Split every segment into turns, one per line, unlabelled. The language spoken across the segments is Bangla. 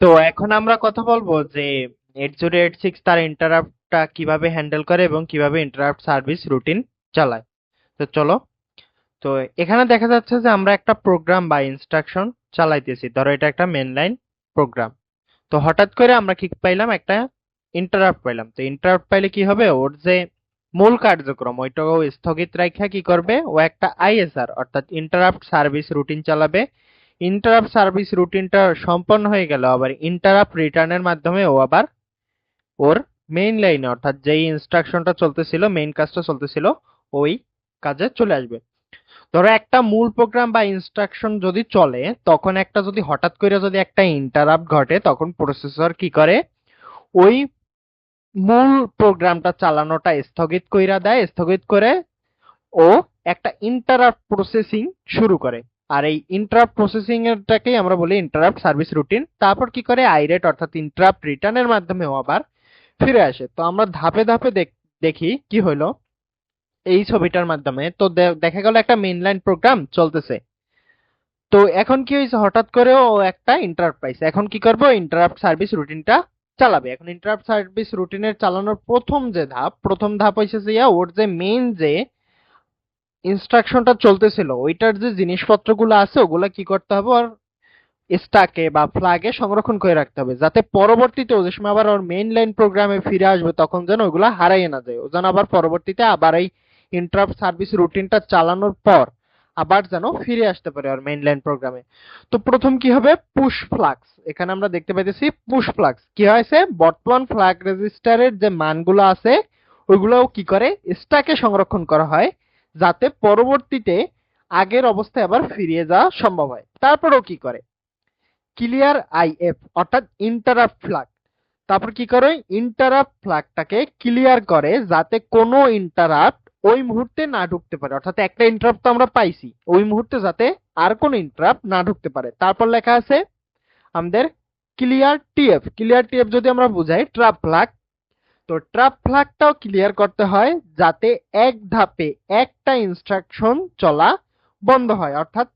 তো এখন আমরা কথা বলব যে এইট জিরো এইট সিক্স তার ইন্টারাপ্টটা কীভাবে হ্যান্ডেল করে এবং কীভাবে ইন্টারাপ্ট সার্ভিস রুটিন চালায়। তো চলো। তো এখানে দেখা যাচ্ছে যে আমরা একটা প্রোগ্রাম বা ইনস্ট্রাকশন চালাইতেছি। ধরো এটা একটা মেন লাইন প্রোগ্রাম তো হঠাৎ করে আমরা কি পাইলাম? একটা ইন্টারাপ্ট পাইলাম। তো ইন্টারাপ্ট পাইলে কি হবে? ওর যে মূল কার্যক্রম, ওইটাও স্থগিত রাখা কি করবে? ও একটা আইএসআর অর্থাৎ ইন্টারাপ্ট সার্ভিস রুটিন চালাবে। ইন্টারাপ্ট সার্ভিস রুটিনটা সম্পন্ন হয়ে গেল। আবার ইন্টারাপ্ট রিটার্নের মাধ্যমে ও আবার ওর মেইন লাইনে অর্থাৎ যেই ইনস্ট্রাকশনটা চলতেছিল মেইন কাজটা চলতেছিল, ওই কাজে চলে আসবে। ধরো একটা মূল প্রোগ্রাম বা ইনস্ট্রাকশন যদি চলে, তখন একটা যদি হঠাৎ করে যদি একটা ইন্টারাপ্ট ঘটে, তখন প্রসেসর কি করে? ওই মূল প্রোগ্রামটা চালানোটা স্থগিত কইরা দেয়। স্থগিত করে ও একটা ইন্টারাপ্ট প্রসেসিং শুরু করে। আর এই ইন্টারাপ্ট প্রসেসিং এরটাকেই আমরা বলি ইন্টারাপ্ট সার্ভিস রুটিন তারপর কি করে? আইরেট অর্থাৎ ইন্টারাপ্ট রিটার্নের মাধ্যমে আবার ফিরে আসে। তো আমরা ধাপে ধাপে দেখ- কি হলো এই ছবিটার মাধ্যমে। তো দেখা গেল একটা মেইনলাইন প্রোগ্রাম চলতেছে। তো এখন কি হয়েছে হঠাৎ করে ও একটা ইন্টারাপ্ট পাইছে। এখন কি করব? ইন্টারাপ্ট সার্ভিস রুটিনটা চালাবে। এখন ইন্টারাপ্ট সার্ভিস রুটিনের চালানোর প্রথম যে ধাপ, প্রথম ধাপ হয়েছে যে ওর যে মেইন যে ইনস্ট্রাকশনটা চলতেছিল, ওইটার যে জিনিসপত্রগুলো আছে, ওগুলা কি করতে হবে? ওর স্টাকে বা ফ্ল্যাগে সংরক্ষণ করে রাখতে হবে, যাতে পরবর্তীতে যে সময় আবার ওর মেইন লাইন প্রোগ্রামে ফিরে আসবে, তখন যেন ওগুলা হারাইয়ে না যায়। ও যেন আবার পরবর্তীতে আবার এই ইন্টারাপ্ট সার্ভিস রুটিনটা চালানোর পর আবার যেন ফিরে আসতে পারে ওর মেইন লাইন প্রোগ্রামে তো প্রথম কি হবে? পুশ ফ্লাক্স এখানে আমরা দেখতে পাইতেছি পুশ ফ্লাক্স কি হয়েছে? বর্তমান ফ্ল্যাগ রেজিস্টারের যে মানগুলো আছে, ওইগুলোও কি করে? স্টাকে সংরক্ষণ করা হয়। যাতে পরবর্তীতে আগের অবস্থায় আবার ফিরিয়ে যাওয়া সম্ভব হয়। তারপরেও কি করে? ক্লিয়ার আইএফ অর্থাৎ ইন্টারাপ্ট ফ্ল্যাগ তারপর কি করে? ইন্টারাপ্ট ফ্ল্যাগটাকে ক্লিয়ার করে যাতে কোনো ইন্টারাপ্ট ওই মুহূর্তে না ঢুকতে পারে। অর্থাৎ একটা ইন্টারাপ্ট তো আমরা পাইছি, ওই মুহূর্তে যাতে আর কোনো ইন্টারাপ্ট না ঢুকতে পারে। তারপর লেখা আছে আমাদের ক্লিয়ার টিএফ ক্লিয়ার টিএফ যদি আমরা বুঝাই ট্রাপ ফ্ল্যাগ তো ট্রাপ ফ্ল্যাগটাও ক্লিয়ার করতে হয় যাতে এক ধাপে একটা ইনস্ট্রাকশন চলা বন্ধ হয়। অর্থাৎ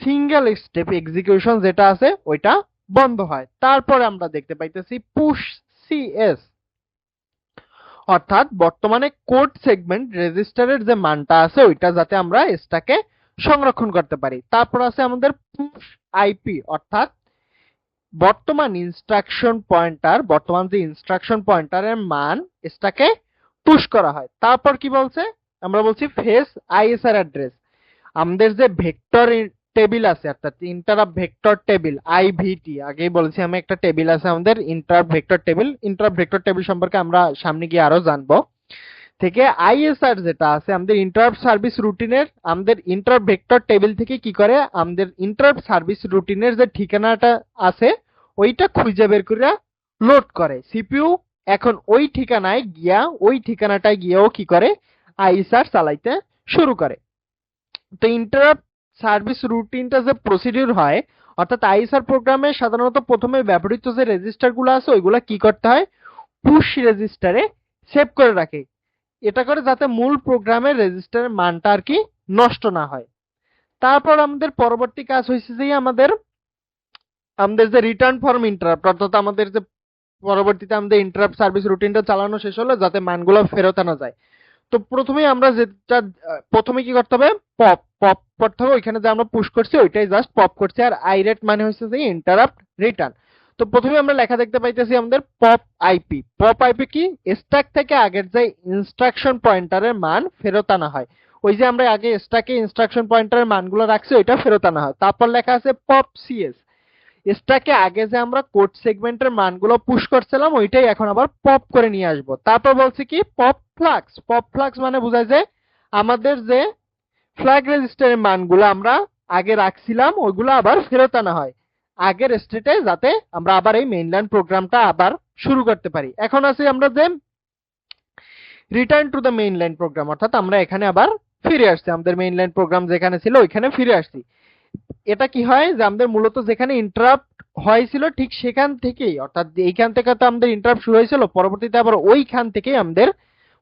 সিঙ্গেল স্টেপ এক্সিকিউশন যেটা আছে, ওইটা বন্ধ হয়। তারপরে আমরা দেখতে পাইতেছি পুশ সিএস অর্থাৎ বর্তমানে কোড সেগমেন্ট রেজিস্টারের যে মানটা আছে, ওইটা যাতে আমরা এসটাকে সংরক্ষণ করতে পারি। তারপর আছে আমাদের পুশ আইপি অর্থাৎ বর্তমান ইনস্ট্রাকশন পয়েন্টার বর্তমান যে ইনস্ট্রাকশন পয়েন্টারের মান, এটাকে পুশ করা হয়। তারপর কি বলছে? আমরা বলছি ফেস আইএসআর অ্যাড্রেস আমাদের যে ভেক্টর টেবিল আছে, অর্থাৎ ইন্টারাপ্ট ভেক্টর টেবিল আইভিটি আগেই বলেছি আমি একটা টেবিল আছে আমাদের interrupt vector table interrupt vector table সম্পর্কে আমরা সামনে গিয়ে আরও জানব। থেকে আইএসআর যেটা আছে, আমাদের ইন্টারাপ্ট সার্ভিস রুটিনের আমাদের ইন্টারাপ্ট ভেক্টর টেবিল থেকে কি করে? আমাদের ইন্টারাপ্ট সার্ভিস রুটিনের যে ঠিকানাটা আছে ওইটা খুঁজে বের করে। লোড করে সিপিইউ এখন ওই ঠিকানায় গিয়া, ওই ঠিকানাটায় গিয়েও কি করে? আইএসআর চালাইতে শুরু করে। তো ইন্টারাপ্ট সার্ভিস রুটিনটা যে প্রসিডিউর হয়, অর্থাৎ আইএসআর প্রোগ্রামে সাধারণত প্রথমে ব্যবহৃত যে রেজিস্টারগুলো আছে, ওইগুলো কি করতে হয়? পুশ রেজিস্টারে সেভ করে রাখে। এটা করে যাতে মূল প্রোগ্রামের রেজিস্টারের মানটা আর কি নষ্ট না হয়। তারপর আমাদের পরবর্তী কাজ হয়েছে যে আমাদের আমাদের যে রিটার্ন ফর্ম ইন্টারাপ্ট অর্থাৎ আমাদের যে পরবর্তীতে আমাদের ইন্টারাপ্ট সার্ভিস রুটিনটা চালানো শেষ হলো, যাতে মানগুলো ফেরত আনা যায়। তো প্রথমে আমরা যেটা, প্রথমে কি করতে হবে? পপ পপ করতে হবে। ওইখানে যে আমরা পুশ করছি, ওইটাই জাস্ট পপ করছি। আর আইরেট মানে হচ্ছে যে ইন্টারাপ্ট রিটার্ন তো প্রথমে আমরা লেখা দেখতে পাইতেছি আমাদের পপ আইপি পপ আইপি কি? স্ট্যাক থেকে আগের যে ইনস্ট্রাকশন পয়েন্টারের মান ফেরত আনা হয়। ওই যে আমরা আগে স্ট্যাকে ইনস্ট্রাকশন পয়েন্টারের মানগুলো রাখছি, ওইটা ফেরত আনা হয়। তারপর লেখা আছে পপ সিএস স্ট্যাকে আগে যে আমরা কোড সেগমেন্টের মানগুলো পুশ করছিলাম, ওইটাই এখন আবার পপ করে নিয়ে আসব। তারপর বলছি কি? পপ ফ্লাক্স পপ ফ্লাক্স মানে বোঝায় যে আমাদের যে ফ্ল্যাগ রেজিস্টারের মানগুলো আমরা আগে রাখছিলাম, ওইগুলো আবার ফেরত আনা হয়। আগের স্টেটে যাতে আমরা আবার এই মেইনল্যান্ড প্রোগ্রামটা আবার শুরু করতে পারি। এখন আছে আমরা যে return to the mainline program অর্থাৎ আমরা এখানে আবার ফিরে আসছি। আমাদের মেইনলাইন প্রোগ্রাম যেখানে ছিল, ওইখানে ফিরে আসছি। এটা কি হয় যে আমাদের মূলত যেখানে ইন্টারাপ্ট হয়েছিল ঠিক সেখান থেকেই, অর্থাৎ এইখান থেকে তো আমাদের ইন্টারাপ্ট শুরু হয়েছিল, পরবর্তীতে আবার ওইখান থেকেই আমাদের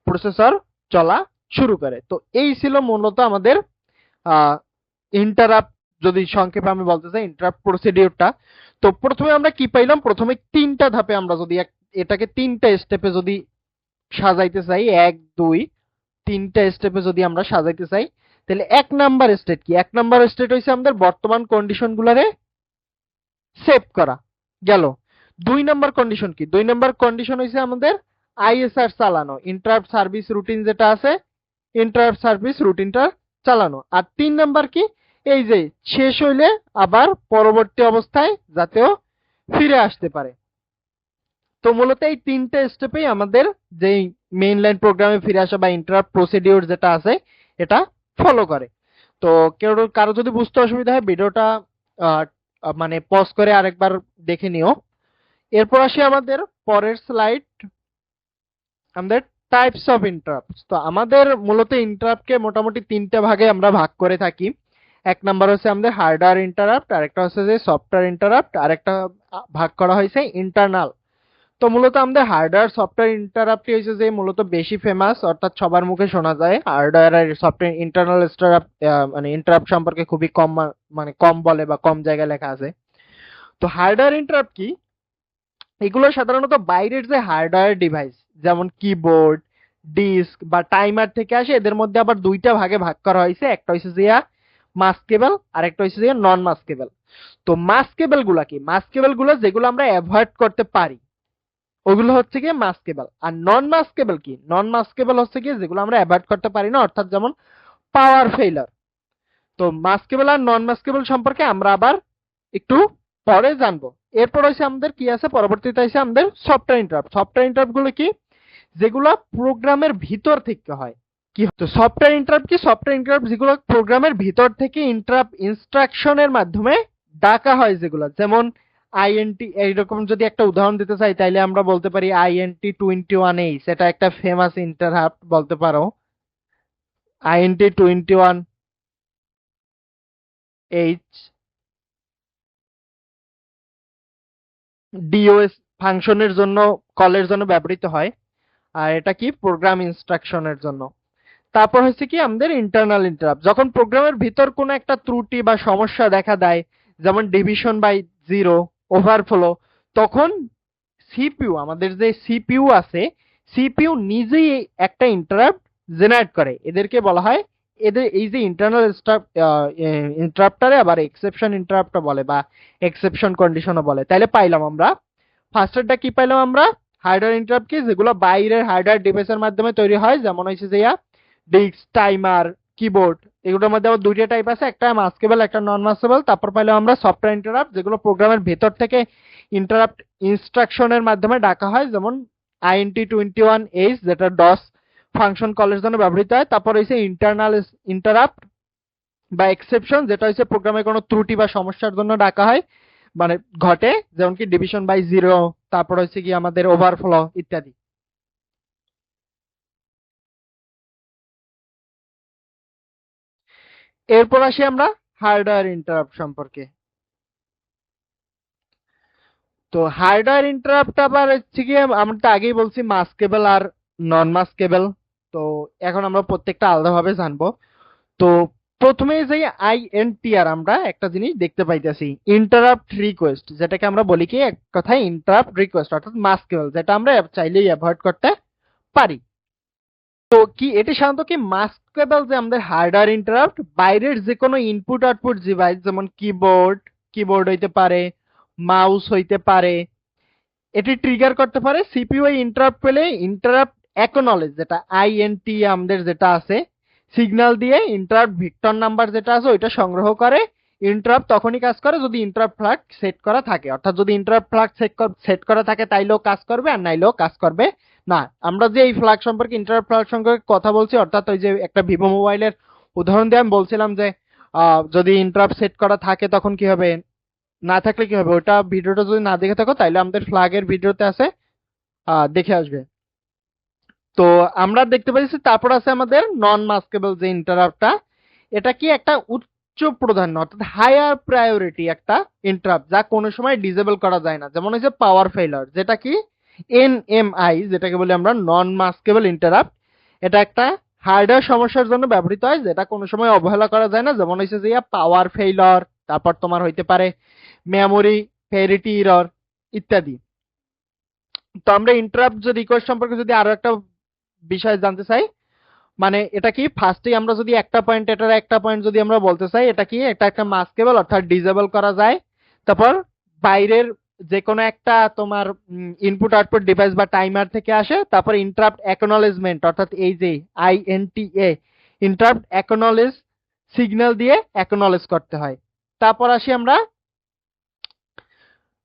প্রসেসর চলা শুরু করে। তো এই ছিল মূলত আমাদের ইন্টারাপ্ট
যদি সংক্ষেপে আমি বলতে চাই ইন্টারাপ্ট প্রসিডিউরটা তো প্রথমে আমরা কি পাইলাম? প্রথমে তিনটা ধাপে আমরা যদি এটাকে তিনটা স্টেপে যদি সাজাইতে চাই, এক, দুই, তিনটা স্টেপে যদি আমরা সাজাইতে চাই তাহলে এক নাম্বার স্টেট কি? এক নাম্বার স্টেট হইছে আমাদের বর্তমান কন্ডিশন গুলারে সেভ করা। গেল। দুই নাম্বার কন্ডিশন কি? দুই নাম্বার কন্ডিশন হইছে আমাদের আইএসআর চালানো ইন্টারাপ্ট সার্ভিস রুটিন যেটা আছে ইন্টারাপ্ট সার্ভিস রুটিনটা চালানো। আর তিন নাম্বার কি? এই যে শেষ হইলে আবার পরবর্তী অবস্থায় যাতেও ফিরে আসতে পারে। তো মূলত এই তিনটে স্টেপেই আমাদের যেই মেইন লাইন প্রোগ্রামে ফিরে আসা বা ইন্টারাপ্ট প্রসিডিউর যেটা আছে, এটা ফলো করে। তো কেউ কারও যদি বুঝতে অসুবিধা হয়, ভিডিওটা মানে পজ করে আরেকবার দেখে নিও। এরপর আসি আমাদের পরের স্লাইড আমাদের টাইপস অফ ইন্টারাপ্ট তো আমাদের মূলত ইন্টারাপ্টকে মোটামুটি তিনটে ভাগে আমরা ভাগ করে থাকি। এক নাম্বার হচ্ছে আমাদের হার্ডওয়্যার ইন্টারাপ্ট আরেকটা হচ্ছে যে সফটওয়্যার ইন্টারাপ্ট আরেকটা ভাগ করা হয়েছে ইন্টারনাল তো মূলত আমাদের হার্ডওয়্যার সফটওয়্যার ইন্টারাপ্ট হয়েছে যে মূলত বেশি ফেমাস অর্থাৎ সবার মুখে শোনা যায়। হার্ডওয়্যার আর সফটওয়্যার ইন্টারনাল মানে ইন্টারাপ্ট সম্পর্কে খুবই কম মানে কম বলে বা কম জায়গায় লেখা আছে। তো হার্ডওয়্যার ইন্টারাপ্ট কি? এগুলো সাধারণত বাইরের যে হার্ডওয়্যার ডিভাইস যেমন কিবোর্ড ডিস্ক বা টাইমার থেকে আসে, এদের মধ্যে আবার দুইটা ভাগে ভাগ করা হয়েছে। একটা হচ্ছে যে মাস্কেবল আর একটা হচ্ছে যে নন মাস্কেবল তো মাস্কেবলগুলা কি? মাস্কেবলগুলো যেগুলো আমরা অ্যাভয়েড করতে পারি ওগুলো হচ্ছে কি মাস্কেবল আর নন মাস্কেবল কি? নন মাস্কেবল হচ্ছে কি যেগুলো আমরা অ্যাভয়েড করতে পারি না, অর্থাৎ যেমন পাওয়ার ফেইলার তো মাস্কেবল আর নন মাস্কেবল সম্পর্কে আমরা আবার একটু পরে জানব। এরপর হচ্ছে আমাদের কি আছে? পরবর্তীতে আছে আমাদের সফটওয়্যার ইন্টারাপ্ট সফটওয়্যার ইন্টারাপ্টগুলো কি? যেগুলো প্রোগ্রামের ভিতর থেকে হয়। কি তো সফটওয়্যার ইন্টারাপ্ট কি? সফটওয়্যার ইন্টারাপ্ট যেগুলো প্রোগ্রামের ভিতর থেকে ইন্টারাপ্ট ইনস্ট্রাকশনের মাধ্যমে ডাকা হয় যেগুলো। যেমন আইএনটি এইরকম যদি একটা উদাহরণ দিতে চাই, তাইলে আমরা বলতে পারি আইএনটি টোয়েন্টি ওয়ান এইচ এটা একটা ফেমাস ইন্টারাপ্ট বলতে পারো। INT twenty one H DOS ফাংশনের জন্য কলের জন্য ব্যবহৃত হয়। আর এটা কি? প্রোগ্রাম ইনস্ট্রাকশনের জন্য। তারপর হচ্ছে কি? আমাদের ইন্টারনাল ইন্টারাপ্ট যখন প্রোগ্রামের ভিতর কোনো একটা ত্রুটি বা সমস্যা দেখা দেয়, যেমন ডিভিশন বাই জিরো ওভারফ্লো তখন সিপিউ আমাদের যে সিপিইউ আছে সিপিইউ নিজেই একটা ইন্টারাপ্ট জেনারেট করে। এদেরকে বলা হয়, এদের এই যে ইন্টারনাল ইন্টারাপ্টারে আবার এক্সেপশন ইন্টারাপ্টও বলে বা এক্সেপশন কন্ডিশনও বলে। তাইলে পাইলাম আমরা ফার্স্টেরটা কি পাইলাম আমরা? হার্ডওয়্যার ইন্টারাপ্ট কি যেগুলো বাইরের হার্ডওয়্যার ডিভাইসের মাধ্যমে তৈরি হয়, যেমন হচ্ছে যে ডিস্ক টাইমার কিবোর্ড এগুলোর মধ্যে আবার দুইটা টাইপ আছে, একটা মাস্কেবল একটা নন মাস্কেবল তারপর পাইলাম আমরা সফটওয়্যার ইন্টারাপ্ট যেগুলো প্রোগ্রামের ভেতর থেকে ইন্টারাপ্ট ইনস্ট্রাকশনের মাধ্যমে ডাকা হয়, যেমন আইএনটি টোয়েন্টি ওয়ান এইচ যেটা ডস ফাংশন কলের জন্য ব্যবহৃত হয়। তারপর হচ্ছে ইন্টারনাল ইন্টারাপ্ট বা এক্সেপশন যেটা হচ্ছে প্রোগ্রামে কোনো ত্রুটি বা সমস্যার জন্য ডাকা হয় মানে ঘটে যেমন কি ডিভিশন বাই জিরো তারপর হচ্ছে কি আমাদের ওভারফ্লো ইত্যাদি। এরপর আসি আমরা হার্ডওয়্যার ইন্টারাপ্ট সম্পর্কে। তো হার্ডওয়্যার ইন্টারাপ্ট আবার হচ্ছে কি আমরা তো আগেই বলছি মাস্কেবল আর নন মাস্কেবল তো এখন আমরা প্রত্যেকটা আলাদাভাবে জানব। তো প্রথমে যে আইএনটিআর আমরা একটা জিনিস দেখতে পাইতেছি ইন্টারাপ্ট রিকোয়েস্ট যেটাকে আমরা বলি কি, এক কথায় ইন্টারাপ্ট রিকোয়েস্ট অর্থাৎ মাস্কেবল যেটা আমরা চাইলেই অ্যাভয়েড করতে পারি। তো কি, এটি সাধারণত কি মাস্কেবল যে আমাদের হার্ডওয়্যার ইন্টারাপ্ট বাইরের যে কোনো ইনপুট আউটপুট ডিভাইস যেমন কিবোর্ড কিবোর্ড হইতে পারে মাউস হইতে পারে, এটি ট্রিগার করতে পারে সিপিইউ ইন্টারাপ্ট পেলে ইন্টারাপ্ট অ্যাকনলেজ যেটা আইএনটি আমাদের যেটা আছে সিগন্যাল দিয়ে ইন্টারাপ্ট ভিক্টর নাম্বার যেটা আছে, ওইটা সংগ্রহ করে ইন্টারাপ্ট তখনই কাজ করে যদি ইন্টারাপ্ট ফ্ল্যাগ সেট করা থাকে। অর্থাৎ যদি ইন্টারাপ্ট ফ্ল্যাগ সেট করা থাকে তাইলেও কাজ করবে আর নাইলেও কাজ করবে না। আমরা যে এই ফ্ল্যাগ সম্পর্কে ইন্টারাপ্ট ফ্ল্যাগ সম্পর্কে কথা বলছি, অর্থাৎ ওই যে একটা ভিভো মোবাইলের উদাহরণ দিয়ে আমি বলছিলাম যে যদি ইন্টারাপ্ট সেট করা থাকে তখন কি হবে? না থাকলে কি হবে? ওটা ভিডিওটা যদি না দেখে থাকো, তাইলে আমাদের ফ্ল্যাগের ভিডিওতে আছে দেখে আসবে। তো আমরা দেখতে পাচ্ছি তারপর আছে আমাদের নন মাস্কেবল যে ইন্টারাপ্টটা এটা কি একটা উচ্চ প্রাধান্য, অর্থাৎ হায়ার প্রায়োরিটি একটা ইন্টারাপ্ট যা কোনো সময় ডিসেবল করা যায় না। যেমন হচ্ছে পাওয়ার ফেলার যেটা কি? এনএমআই যেটাকে বলি আমরা নন মাস্কেবল ইন্টারাপ্ট এটা একটা হার্ডওয়্যার সমস্যার জন্য ব্যবহৃত হয়, যেটা কোনো সময় অবহেলা করা যায় না। যেমন হচ্ছে যে পাওয়ার ফেইলর তারপর তোমার হইতে পারে মেমোরি ফেরিটি ইরর ইত্যাদি। তো আমরা ইন্টারাপ্ট রিকোয়েস্ট সম্পর্কে যদি আরও একটা বিষয় জানতে চাই মানে এটা কি ফার্স্টেই আমরা যদি একটা পয়েন্ট এটার একটা পয়েন্ট যদি আমরা বলতে চাই, এটা কি? এটা একটা মাস্কেবল অর্থাৎ ডিজেবল করা যায়। তারপর বাইরের যে কোনো একটা তোমার ইনপুট আউটপুট ডিভাইস বা টাইমার থেকে আসে, তারপর ইন্টারাপ্ট অ্যাকনলেজমেন্ট অর্থাৎ এই যে I N T A interrupt acknowledge signal দিয়ে অ্যাকনলেজ করতে হয়। তারপর আসি আমরা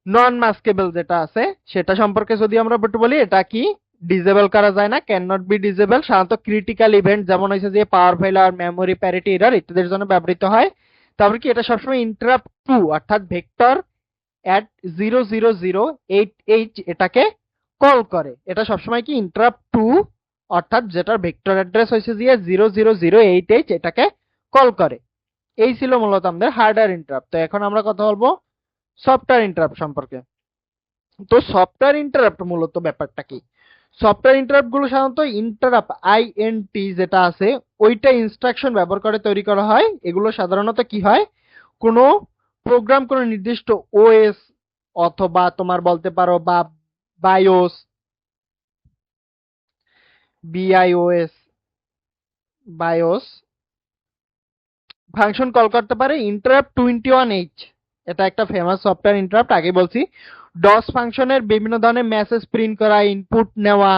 নন মাস্কেবল যেটা আছে, সেটা সম্পর্কে যদি আমরা একটু বলি, এটা কি? ডিজেবল করা যায় না ক্যান নট বি ডিজেবল সাধারণত ক্রিটিক্যাল ইভেন্ট যেমন হয়েছে যে পাওয়ার ফেলার মেমোরি প্যারিটি এরর ইত্যাদির জন্য ব্যবহৃত হয়। তারপর কি এটা সবসময় ইন্টারাপ্ট টু অর্থাৎ vector at zero zero zero eight eight এটাকে কল করে। এটা সবসময় কি ইন্টারাপ্ট টু অর্থাৎ যেটার ভেক্টর অ্যাড্রেস হয়েছে যে zero zero zero eight eight এটাকে কল করে। এই ছিল মূলত আমাদের হার্ডওয়্যার ইন্টারাপ্ট তো এখন আমরা কথা বলব সফটওয়্যার ইন্টারাপ্ট সম্পর্কে। তো সফটওয়্যার ইন্টারাপ্ট মূলত ব্যাপারটা কি? সফটওয়্যার ইন্টারাপ্টগুলো সাধারণত ইন্টারাপ্ট আইএনটি যেটা আছে, ওইটা ইনস্ট্রাকশন ব্যবহার করে তৈরি করা হয়। এগুলো সাধারণত কি হয়? কোনো প্রোগ্রাম কোনো নির্দিষ্ট ওএস অথবা তোমার বলতে পারো বা BIOS B I O S BIOS function call করতে পারে ইন্টারাপ্ট টোয়েন্টি ওয়ান এইচ এটা একটা ফেমাস সফটওয়্যার ইন্টারাপ্ট আগে বলছি। ডস ফাংশনের বিভিন্ন ধরনের মেসেজ প্রিন্ট করা ইনপুট নেওয়া,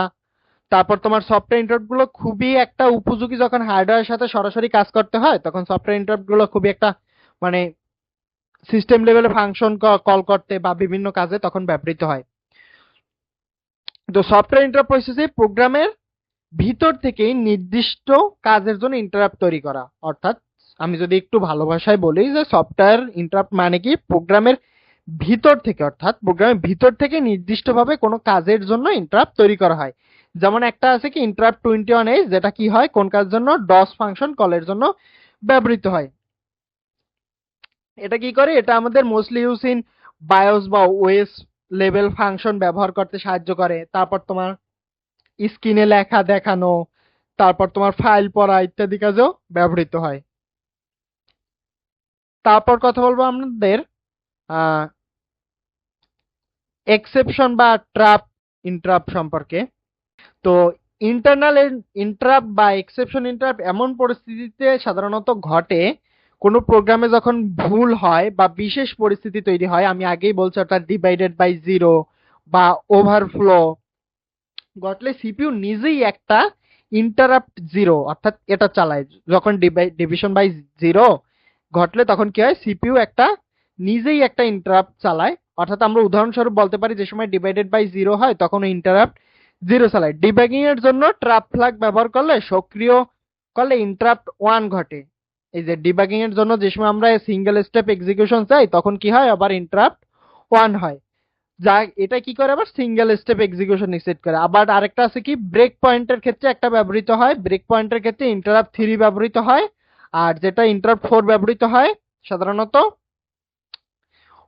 তারপর তোমার সফটওয়্যার ইন্টারাপ্টগুলো খুবই একটা উপযোগী যখন হার্ডওয়্যারের সাথে সরাসরি কাজ করতে হয়, তখন সফটওয়্যার ইন্টারাপ্টগুলো খুবই একটা মানে সিস্টেম লেভেলে ফাংশন কল করতে বা বিভিন্ন কাজে তখন ব্যবহৃত হয়। তো সফটওয়্যার ইন্টারাপ্ট হচ্ছে প্রোগ্রামের ভিতর থেকেই নির্দিষ্ট কাজের জন্য ইন্টারাপ্ট তৈরি করা। অর্থাৎ আমি যদি একটু ভালো ভাষায় বলি যে সফটওয়্যার ইন্টারাপ্ট মানে কি? প্রোগ্রামের ভিতর থেকে, অর্থাৎ প্রোগ্রামের ভিতর থেকে নির্দিষ্টভাবে কোনো কাজের জন্য ইন্টারাপ্ট তৈরি করা হয়। যেমন একটা আছে কি ইন্টারাপ্ট টোয়েন্টি ওয়ান এইচ যেটা কি হয়, কোন কাজের জন্য ডস ফাংশন কলের জন্য ব্যবহৃত হয়। এটা কি করে? এটা আমাদের মোস্টলি ইউজ ইন বায়োস বা ওএস লেভেল ফাংশন ব্যবহার করতে সাহায্য করে। তারপর তোমার স্ক্রিনে লেখা দেখানো, তারপর তোমার ফাইল পড়া ইত্যাদি কাজেও ব্যবহৃত হয়। তারপর কথা বলব আমাদের এক্সেপশন বা ট্রাপ ইন্টারাপ্ট সম্পর্কে। তো ইন্টারনাল ইন্টারাপ্ট বা এক্সেপশন ইন্টারাপ্ট এমন পরিস্থিতিতে সাধারণত ঘটে, কোনো প্রোগ্রামে যখন ভুল হয় বা বিশেষ পরিস্থিতি তৈরি হয়, আমি আগেই বলছি অর্থাৎ ডিভাইডেড বাই জিরো বা ওভারফ্লো ঘটলে সিপিইউ নিজেই একটা ইন্টারাপ্ট জিরো অর্থাৎ এটা চালায়। যখন ডিভিশন বাই জিরো ঘটলে তখন কি হয়? সিপিইউ একটা, নিজেই একটা ইন্টারাপ্ট চালায়। অর্থাৎ আমরা উদাহরণস্বরূপ বলতে পারি যে সময় ডিভাইডেড বাই জিরো হয়, তখন ইন্টারাপ্ট জিরো চালায়। ডিবাগিং এর জন্য ট্রাপ ফ্ল্যাগ ব্যবহার করলে, সক্রিয় করলে ইন্টারাপ্ট ওয়ান ঘটে। এই যে ডিবাগিং এর জন্য যে সময় আমরা সিঙ্গেল স্টেপ এক্সিকিউশন চাই, তখন কি হয়? আবার ইন্টারাপ্ট ওয়ান হয়। যা, এটা কি করে? আবার সিঙ্গেল স্টেপ এক্সিকিউশন সেট করে। আবার আরেকটা আছে কি? ব্রেক পয়েন্টের ক্ষেত্রে একটা ব্যবহৃত হয়। ব্রেক পয়েন্টের ক্ষেত্রে ইন্টারাপ্ট থ্রি ব্যবহৃত হয়। আর যেটা ইন্টারাপ্ট ফোর ব্যবহৃত হয়, সাধারণত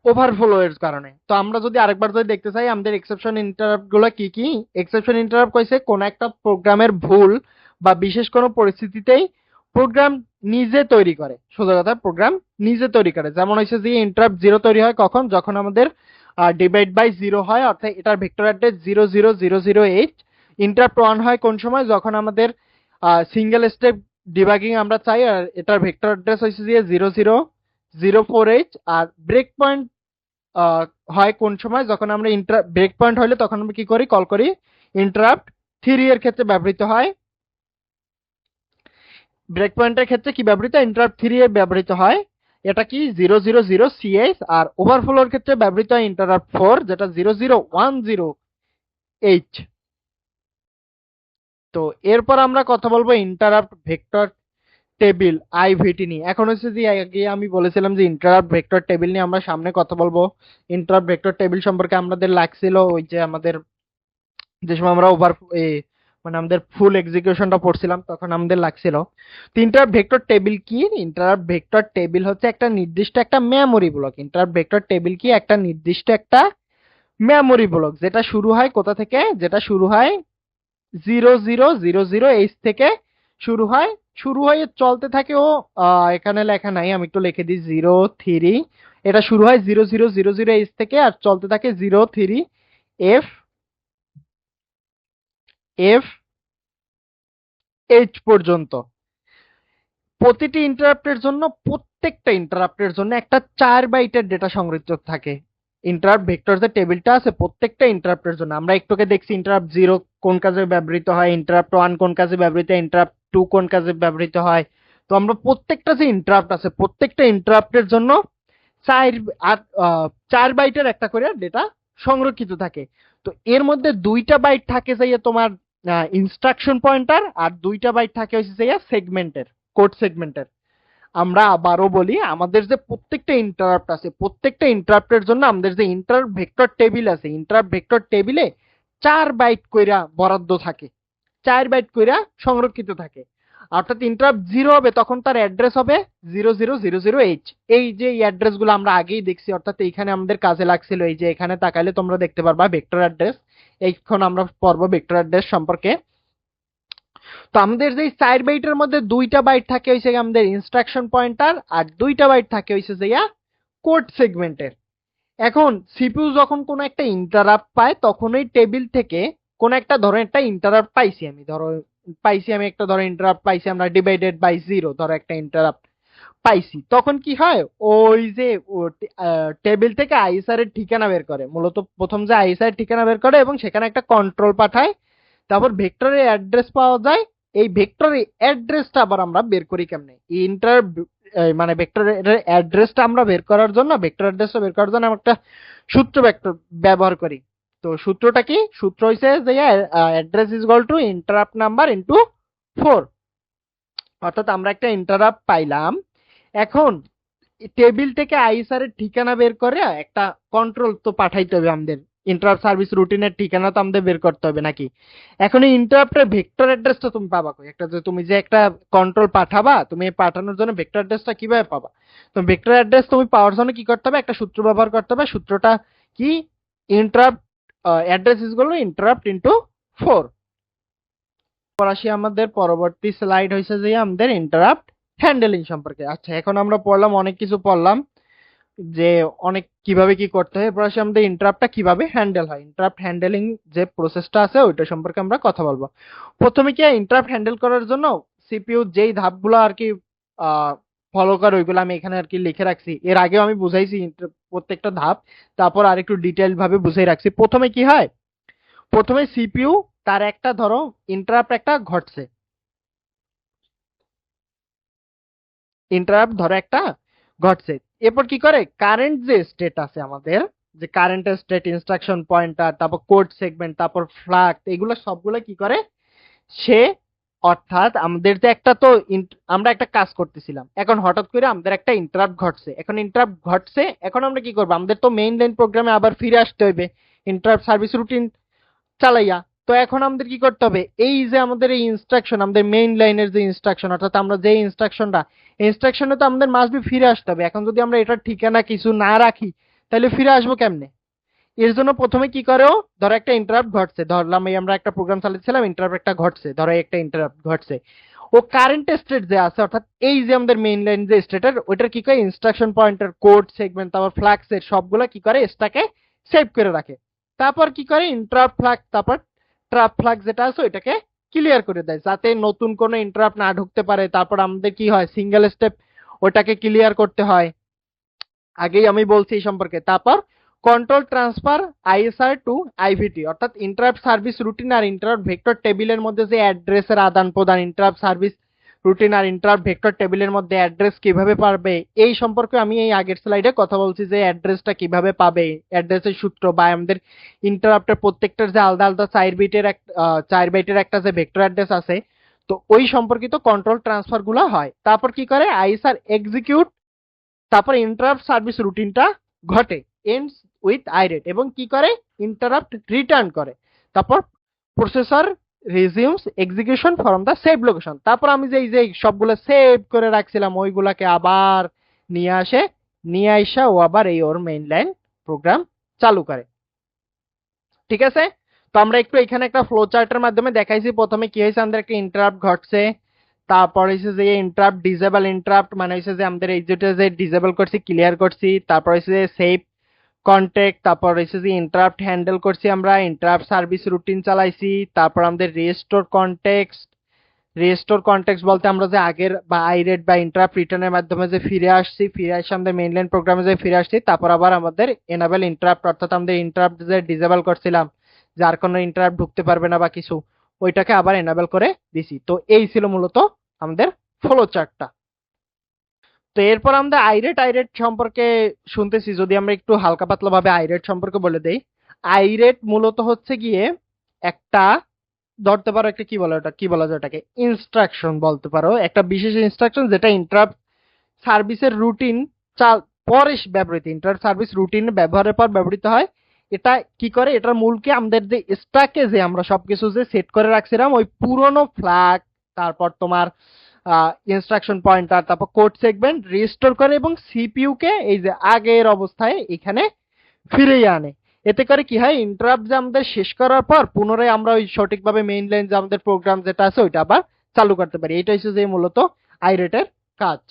ওভারফ্লো এর কারণে। তো আমরা যদি আরেকবার যদি দেখতে চাই, আমাদের এক্সেপশন ইন্টারাপ্টগুলো কি কি? এক্সেপশন ইন্টারাপ্ট কইছে, কোন একটা প্রোগ্রামের ভুল বা বিশেষ কোনো পরিস্থিতিতেই প্রোগ্রাম নিজে তৈরি করে। সোজা কথা প্রোগ্রাম নিজে তৈরি করে। যেমন হয়েছে যে ইন্টারাপ্ট জিরো তৈরি হয় কখন? যখন আমাদের ডিভাইড বাই জিরো হয়, অর্থাৎ এটার vector address zero zero zero zero eight interrupt one হয় কোন সময়? যখন আমাদের সিঙ্গেল স্টেপ ডিবাগিং আমরা চাই, আর এটার ভেক্টর অ্যাড্রেস হয়েছে যে zero zero zero four eight আর ব্রেক পয়েন্ট হয় কোন সময়? যখন আমরা ইন্টার ব্রেক পয়েন্ট হলে তখন আমরা কি করি? কল করি। ইন্টারাপ্ট থ্রি এর ক্ষেত্রে ব্যবহৃত হয়। ব্রেক পয়েন্টের ক্ষেত্রে কি ব্যবহৃত? ইন্টারাপ্ট থ্রি এর ব্যবহৃত হয়। এটা কি? জিরো জিরো জিরো সিএস আর ওভারফ্লোর ক্ষেত্রে ব্যবহৃত হয় ইন্টারাপ্ট ফোর যেটা zero zero one zero H তো এরপর আমরা কথা বলব ইন্টারাপ্ট ভেক্টর টেবিল আইভিটি নিয়ে। এখন হচ্ছে যে আগে আমি বলেছিলাম যে ইন্টারাপ্ট ভেক্টর টেবিল নিয়ে আমরা সামনে কথা বলব। ইন্টারাপ্ট ভেক্টর টেবিল সম্পর্কে আমাদের লাগছিল ওই যে আমাদের, যে সময় আমরা ওভার মানে আমাদের ফুল এক্সিকিউশনটা পড়ছিলাম, তখন আমাদের লাগছিল। তো ইন্টারাপ্ট ভেক্টর টেবিল কি? ইন্টারাপ্ট ভেক্টর টেবিল হচ্ছে একটা নির্দিষ্ট একটা memory block interrupt vector table কি? একটা নির্দিষ্ট একটা মেমোরি ব্লক যেটা শুরু হয় কোথা থেকে? যেটা শুরু হয় zero zero zero zero H থেকে শুরু হয় শুরু হয়ে চলতে থাকে ও এখানে লেখা নাই, আমি একটু লিখে দিই জিরো থ্রি এটা শুরু হয় zero zero zero zero H থেকে আর চলতে থাকে zero three F F H পর্যন্ত। প্রতিটি ইন্টারাপ্টের জন্য, প্রত্যেকটা ইন্টারাপ্টের জন্য একটা চার বাইটের ডেটা সংরক্ষিত থাকে। ইন্টারাপ্ট ভেক্টর যে টেবিলটা আছে, প্রত্যেকটা ইন্টারাপ্টের জন্য। আমরা একটুকে দেখছি ইন্টারাপ্ট জিরো কোন কাজে ব্যবহৃত হয় ইন্টারাপ্ট ওয়ান কোন কাজে ব্যবহৃত ইন্টারাপ্ট টু কোন কাজে ব্যবহৃত হয়। তো আমরা প্রত্যেকটা যে ইন্টারাপ্ট আছে, প্রত্যেকটা ইন্টারাপ্টের জন্য চার চার বাইটের একটা করে ডেটা সংরক্ষিত থাকে। তো এর মধ্যে দুইটা বাইট থাকে যাইয়া তোমার ইনস্ট্রাকশন পয়েন্টার আর দুইটা বাইট থাকে হচ্ছে যাইয়া সেগমেন্টের কোড সেগমেন্টের আমরা আবারও বলি, আমাদের যে প্রত্যেকটা ইন্টারাপ্ট আছে, প্রত্যেকটা ইন্টারাপ্টের জন্য আমাদের যে ইন্টারাপ্ট ভেক্টর টেবিল আছে ইন্টারাপ্ট ভেক্টর টেবিলে চার বাইট কইরা বরাদ্দ থাকে। চার বাইট কইরা সংরক্ষিত থাকে। অর্থাৎ ইন্টারাপ্ট জিরো হবে, তখন তার অ্যাড্রেস হবে zero zero zero zero H এই যে অ্যাড্রেসগুলো আমরা আগেই দেখছি, অর্থাৎ এইখানে আমাদের কাজে লাগছিল, এই যে এখানে তাকাইলে তোমরা দেখতে পারবা ভেক্টর অ্যাড্রেস এইক্ষণ আমরা পড়ব ভেক্টর অ্যাড্রেস সম্পর্কে। তো আমাদের যে চার বাইটের মধ্যে দুইটা বাইট থাকে গিয়ে আমাদের ইনস্ট্রাকশন পয়েন্টার আর দুইটা বাইট থাকে হইছে যে কোড সেগমেন্টের এখন সিপিইউ যখন কোনো একটা ইন্টারাপ্ট পায়, তখন ওই টেবিল থেকে কোন একটা ধরো একটা ইন্টারাপ্ট পাইছি আমি, ধরো পাইছি আমি একটা ধরো ইন্টারাপ্ট পাইছি, আমরা ডিভাইডেড বাই জিরো ধরো একটা ইন্টারাপ্ট পাইছি। তখন কি হয়? ওই যে টেবিল থেকে আইএসআর এর ঠিকানা বের করে। মূলত প্রথম যে আইএসআর এর ঠিকানা বের করে এবং সেখানে একটা কন্ট্রোল পাঠায়, তারপর ভেক্টরের অ্যাড্রেস পাওয়া যায়। এই ভেক্টরের অ্যাড্রেসটা আবার আমরা বের করি কেমনে? ইন্টার মানে ভেক্টরের অ্যাড্রেসটা আমরা বের করার জন্য ভেক্টর অ্যাড্রেসটা বের করার জন্য আমরা একটা সূত্র ভেক্টর ব্যবহার করি। তো সূত্রটা কি? সূত্র হইছে যে address is equal to interrupt number into four অর্থাৎ আমরা একটা ইন্টারাপ্ট পাইলাম। এখন টেবিল থেকে আইসার এর ঠিকানা বের করে একটা কন্ট্রোল তো পাঠাইতে হবে আমাদের। ইন্টারাপ্ট সার্ভিস রুটিনের ঠিকানা তো আমাদের বের করতে হবে নাকি? এখন এই ইন্টারাপ্টের ভেক্টর অ্যাড্রেসটা তুমি পাবা একটা যে তুমি যে একটা কন্ট্রোল পাঠাবা, তুমি পাঠানোর জন্য ভেক্টর অ্যাড্রেসটা কীভাবে পাবা? তো ভেক্টর অ্যাড্রেস তুমি পাওয়ার জন্য কি করতে হবে? একটা সূত্র ব্যবহার করতে হবে। সূত্রটা কি? ইন্টারাপ্ট অ্যাড্রেস ইজগুলো ইন্টারাপ্ট ইনটু ফোর আসি আমাদের পরবর্তী স্লাইড হয়েছে যে আমাদের ইন্টারাপ্ট হ্যান্ডেলিং সম্পর্কে। আচ্ছা এখন আমরা পড়লাম, অনেক কিছু পড়লাম যে অনেক কীভাবে কি করতে হয়। এরপর আসি আমাদের ইন্টারাপ্টটা কীভাবে হ্যান্ডেল হয়। ইন্টারাপ্ট হ্যান্ডেলিং যে প্রসেসটা আছে, ওইটা সম্পর্কে আমরা কথা বলব। প্রথমে কি ইন্টারাপ্ট হ্যান্ডেল করার জন্য সিপিইউ যেই ধাপগুলো আর কি ফলো করে ওইগুলো আমি এখানে আর কি লিখে রাখছি। এর আগেও আমি বুঝাইছি প্রত্যেকটা ধাপ, তারপর আর একটু ডিটেইল ভাবে বুঝাই রাখছি। প্রথমে কি হয়? প্রথমে সিপিইউ তার একটা ধরো ইন্টারাপ্ট একটা ঘটছে। ইন্টারাপ্ট ধরো একটা ঘটছে। এরপর কি করে? কারেন্ট যে স্টেট আছে আমাদের, যে কারেন্ট স্টেট ইনস্ট্রাকশন পয়েন্টার তারপর কোড সেগমেন্ট তারপর ফ্লাগ এগুলো সবগুলো কি করে? সে অর্থাৎ আমাদের যে একটা তো আমরা একটা কাজ করতেছিলাম। এখন হঠাৎ করে আমাদের একটা ইন্টারাপ্ট ঘটছে। এখন ইন্টারাপ্ট ঘটছে, এখন আমরা কি করব? আমাদের তো মেইন লাইন প্রোগ্রামে আবার ফিরে আসতে হইবে। ইন্টারাপ্ট সার্ভিস রুটিন চালাইয়া। তো এখন আমাদের কি করতে হবে? এই যে আমাদের এই ইনস্ট্রাকশন আমাদের মেইন লাইনের যে ইনস্ট্রাকশন অর্থাৎ আমরা যে ইনস্ট্রাকশনটা ইনস্ট্রাকশনে তো আমাদের মাস্ট বি ফিরে আসতে হবে। এখন যদি আমরা এটার ঠিকানা কিছু না রাখি, তাহলে ফিরে আসব কেমনে? এর জন্য প্রথমে কি করে ও ধরো একটা ইন্টারাপ্ট ঘটছে, ধরলাম এই আমরা একটা প্রোগ্রাম চালাচ্ছিলাম ইন্টারাপ্ট একটা ঘটছে, ধরো একটা ইন্টারাপ্ট ঘটছে। ও কারেন্ট স্টেট যে আছে, অর্থাৎ এই যে আমাদের মেইন লাইন যে স্টেটের ওইটার কি করে ইনস্ট্রাকশন পয়েন্টার কোড সেগমেন্ট তারপর ফ্ল্যাগ সেট সবগুলো কি করে স্ট্যাকে সেভ করে রাখে। তারপর কি করে ইন্টারাপ্ট ফ্ল্যাগ তারপর ট্রাপ ফ্ল্যাগ যেটা আছে, ওইটাকে ক্লিয়ার করে দেয়, যাতে নতুন কোনো ইন্টারাপ্ট না ঢুকতে পারে। তারপর আমাদের কি হয় সিঙ্গেল স্টেপ ওটাকে ক্লিয়ার করতে হয়। আগেই আমি বলছি এই সম্পর্কে। তারপর control transfer ISR to IVT অর্থাৎ ইন্টারাপ্ট সার্ভিস রুটিন আর ইন্টারাপ্ট ভেক্টর টেবিলের মধ্যে যে অ্যাড্রেসের আদান প্রদান ইন্টারাপ্ট সার্ভিস রুটিন আর ইন্টারাপ্ট ভেক্টর টেবিলের মধ্যে অ্যাড্রেস কীভাবে পারবে, এই সম্পর্কে আমি এই আগের স্লাইডে কথা বলছি যে অ্যাড্রেসটা কীভাবে পাবে অ্যাড্রেসের সূত্র বা আমাদের ইন্টারাপ্টের প্রত্যেকটার যে আলাদা আলাদা চার বিটের এক চার বাইটের একটা যে ভেক্টর অ্যাড্রেস আছে, তো ওই সম্পর্কিত কন্ট্রোল ট্রান্সফারগুলো হয়। তারপর কি করে? আইএসআর এক্সিকিউট তারপর ইন্টারাপ্ট সার্ভিস রুটিনটা ঘটে। এন্ডস উইথ আইরেট এবং কি করে? ইন্টারাপ্ট রিটার্ন করে। তারপর processor resumes execution from the save location তারপর আমি যে এই যে সবগুলো সেভ করে রাখছিলাম, ওইগুলাকে আবার নিয়ে আসে, নিয়ে আইসা ও আবার এই ওর মেইন লাইন প্রোগ্রাম চালু করে। ঠিক আছে? তো আমরা একটু এখানে একটা ফ্লো চার্টের মাধ্যমে দেখাইছি। প্রথমে কি হয়েছে? আমাদের একটা ইন্টারাপ্ট ঘটছে। তারপর হচ্ছে যে ইন্টারাপ্ট ডিসেবল ইন্টারাপ্ট মানে হচ্ছে যে আমাদের এই যেটা যে ডিসেবল করছি ক্লিয়ার করছি। তারপর হচ্ছে যে সেভ কন্টেক্ট তারপর হচ্ছে যে ইন্টারাপ্ট হ্যান্ডেল করছি আমরা ইন্টারাপ্ট সার্ভিস রুটিন চালাইছি, তারপর আমাদের রেস্টোর কন্টেক্সট রেস্টোর কন্টেক্সট বলতে আমরা যে আগের বা আইরেট বা ইন্টারাপ্ট রিটার্নের মাধ্যমে যে ফিরে আসছি, ফিরে আসে আমাদের মেইনলাইন প্রোগ্রামে যে ফিরে আসছি, তারপর আবার আমাদের এনাবেল ইন্টারাপ্ট অর্থাৎ আমাদের ইন্টারাপ্ট যে ডিসেবল করছিলাম যার কোনো ইন্টারাপ্ট ঢুকতে পারবে না বা কিছু, ওইটাকে আবার এনাবেল করে দিছি। তো এই ছিল মূলত আমাদের ফ্লো চার্টটা তো এরপর আমরা আইরেট আইরেট সম্পর্কে শুনতেছি। যদি আমরা একটু হালকা পাতলা ভাবে আইরেট সম্পর্কে বলে দেই। আইরেট মূলত হচ্ছে গিয়ে একটা, ধরতে পারো একটা কি বলে ওটা, কি বলা যায় ওটাকে? ইনস্ট্রাকশন বলতে পারো। একটা বিশেষ ইনস্ট্রাকশন যেটা ইন্টারাপ্ট সার্ভিসের রুটিন চাল, পরে ব্যবহৃত ইন্টারাপ্ট সার্ভিস রুটিন ব্যবহারের পর ব্যবহৃত হয়। এটা কি করে? এটার মূলকে আমাদের যে স্ট্যাকে যে আমরা সবকিছু যে সেট করে রাখছিলাম, ওই পুরনো ফ্ল্যাগ তারপর তোমার ইনস্ট্রাকশন পয়েন্টার তারপর কোড সেগমেন্ট রিস্টোর করে এবং সিপিইউ কে এই যে আগের অবস্থায় এখানে ফিরিয়ে আনে। এতে করে কি হয় ইন্টারাপ্ট যে আমাদের শেষ করার পর পুনরায় আমরা ওই সঠিকভাবে মেইন লাইন যে আমাদের প্রোগ্রাম যেটা আছে, ওইটা আবার চালু করতে পারি। এটা হচ্ছে যে মূলত আইরেটের কাজ।